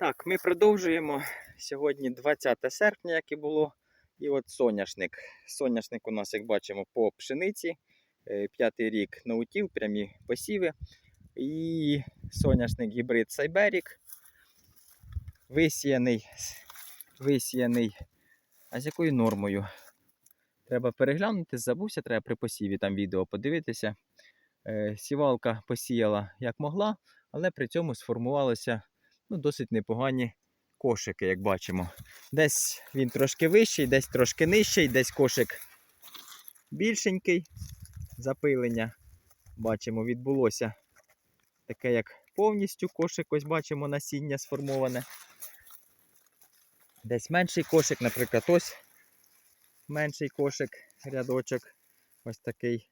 Так, ми продовжуємо. Сьогодні 20 серпня, як і було. І от соняшник. Соняшник у нас, як бачимо, по пшениці. Е, П'ятий рік наутіл, прямі посіви. І соняшник гібрид Сайберік. Висіяний. Висіяний. А з якою нормою? Треба переглянути, забувся, треба при посіві там відео подивитися. Е, Сівалка посіяла як могла, але при цьому сформувалося ну, досить непогані кошики, як бачимо. Десь він трошки вищий, десь трошки нижчий, десь кошик більшенький. Запилення, бачимо, відбулося таке, як повністю кошик, ось бачимо насіння сформоване. Десь менший кошик, наприклад, ось менший кошик, рядочок. Ось такий.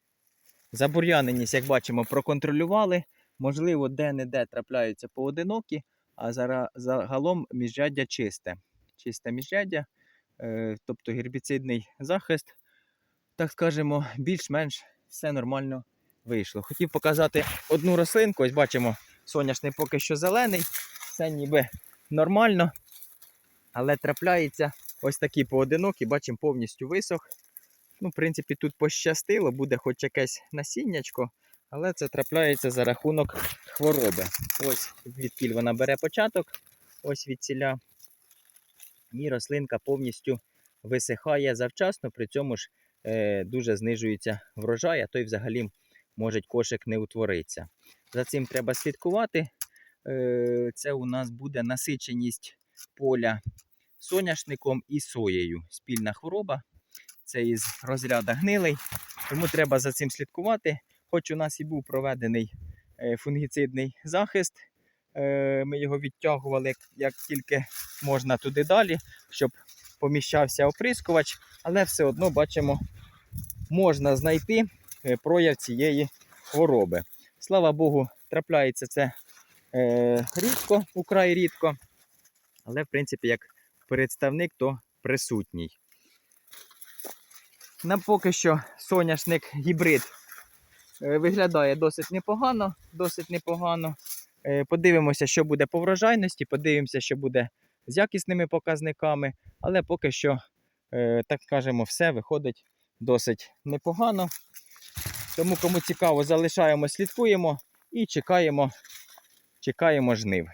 Забур'яненість, як бачимо, проконтролювали. Можливо, де-не-де трапляються поодинокі, а зара- загалом міжряддя чисте. Чисте міжряддя, е, тобто гербіцидний захист, так скажемо, більш-менш все нормально вийшло. Хотів показати одну рослинку, ось бачимо, соняшник поки що зелений, все ніби нормально, але трапляється ось такі поодинокі, бачимо, повністю висох. Ну, в принципі, тут пощастило, буде хоч якесь насіннячко, але це трапляється за рахунок хвороби. Ось відкіль вона бере початок, ось від ціля. І рослинка повністю висихає завчасно, при цьому ж е, дуже знижується врожай, а то й взагалі може кошик не утворитися. За цим треба слідкувати. Е, це у нас буде насиченість поля соняшником і соєю. Спільна хвороба. Це із розряду гнилий, тому треба за цим слідкувати. Хоч у нас і був проведений е, фунгіцидний захист, е, ми його відтягували як, тільки можна туди далі, щоб поміщався оприскувач, але все одно бачимо, можна знайти е, прояв цієї хвороби. Слава Богу, трапляється це рідко, украй рідко, але в принципі як представник, то присутній. Нам поки що соняшник гібрид виглядає досить непогано. Досить непогано. Е, Подивимося, що буде по врожайності, подивимося, що буде з якісними показниками, але поки що, е, так скажемо, все виходить досить непогано. Тому, кому цікаво, залишаємо, слідкуємо і чекаємо, чекаємо жнив.